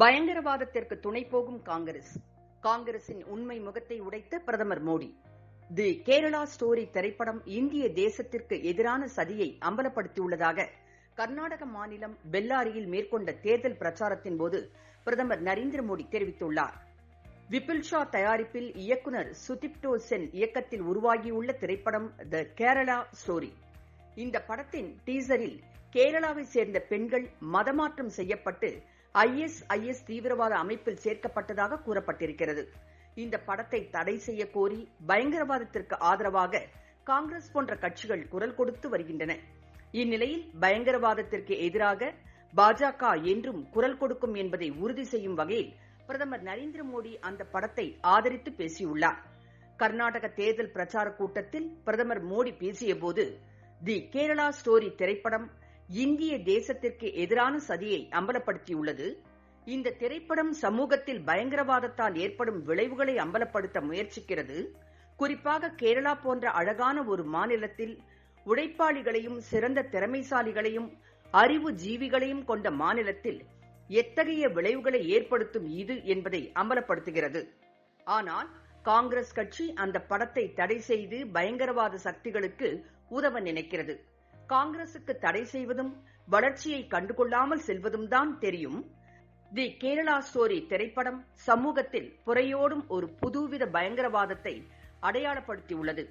பயங்கரவாதத்திற்கு துணை போகும் காங்கிரஸ். காங்கிரசின் உண்மை முகத்தை உடைத்த பிரதமர் மோடி. தி கேரளா ஸ்டோரி திரைப்படம் இந்திய தேசத்திற்கு எதிரான சதியை அம்பலப்படுத்தியுள்ளதாக கர்நாடக மாநிலம் பெல்லாரியில் மேற்கொண்ட தேர்தல் பிரச்சாரத்தின் போது பிரதமர் நரேந்திர மோடி தெரிவித்துள்ளார். விபில் ஷா தயாரிப்பில் இயக்குநர் சுதிப்டோ சென் இயக்கத்தில் உருவாகியுள்ள திரைப்படம் த கேரளா ஸ்டோரி. இந்த படத்தின் டீசரில் கேரளாவை சேர்ந்த பெண்கள் மதமாற்றம் செய்யப்பட்டு ஐஎஸ்ஐஎஸ் தீவிரவாத அமைப்பில் சேர்க்கப்பட்டதாக கூறப்பட்டிருக்கிறது. இந்த படத்தை தடை செய்ய கோரி பயங்கரவாதத்திற்கு ஆதரவாக காங்கிரஸ் போன்ற கட்சிகள் குரல் கொடுத்து வருகின்றன. இந்நிலையில் பயங்கரவாதத்திற்கு எதிராக பாஜக என்றும் குரல் கொடுக்கும் என்பதை உறுதி செய்யும் வகையில் பிரதமர் நரேந்திர மோடி அந்த படத்தை ஆதரித்து பேசியுள்ளார். கர்நாடக தேர்தல் பிரச்சார கூட்டத்தில் பிரதமர் மோடி பேசியபோது தி கேரளா ஸ்டோரி திரைப்படம் இந்திய தேசத்திற்கு எதிரான சதியை அம்பலப்படுத்தியுள்ளது. இந்த திரைப்படம் சமூகத்தில் பயங்கரவாதத்தால் ஏற்படும் விளைவுகளை அம்பலப்படுத்த முயற்சிக்கிறது. குறிப்பாக கேரளா போன்ற அழகான ஒரு மாநிலத்தில் உழைப்பாளிகளையும் சிறந்த திறமைசாலிகளையும் அறிவு ஜீவிகளையும் கொண்ட மாநிலத்தில் எத்தகைய விளைவுகளை ஏற்படுத்தும் இது என்பதை அம்பலப்படுத்துகிறது. ஆனால் காங்கிரஸ் கட்சி அந்த படத்தை தடை செய்து பயங்கரவாத சக்திகளுக்கு உதவ நினைக்கிறது. காங்கிரசுக்கு தடை செய்வதும் வளர்ச்சியை கண்டுகொள்ளாமல் செல்வதும் தான் தெரியும். தி கேரளா ஸ்டோரி திரைப்படம் சமூகத்தில் புறையோடும் ஒரு புதுவித பயங்கரவாதத்தை அடையாளப்படுத்தியுள்ளது.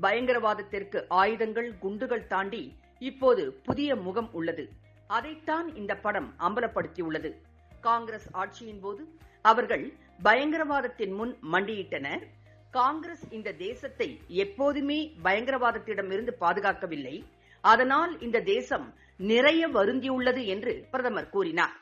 பயங்கரவாதத்திற்கு ஆயுதங்கள் குண்டுகள் தாண்டி இப்போது புதிய முகம் உள்ளது. அதைத்தான் இந்த படம் அம்பலப்படுத்தியுள்ளது. காங்கிரஸ் ஆட்சியின் போது அவர்கள் பயங்கரவாதத்தின் முன் மண்டியிட்டனர். காங்கிரஸ் இந்த தேசத்தை எப்போதுமே பயங்கரவாதத்திடமிருந்து பாதுகாக்கவில்லை. அதனால் இந்த தேசம் நிறைய வருந்தியுள்ளது என்று பிரதமர் கூறினார்.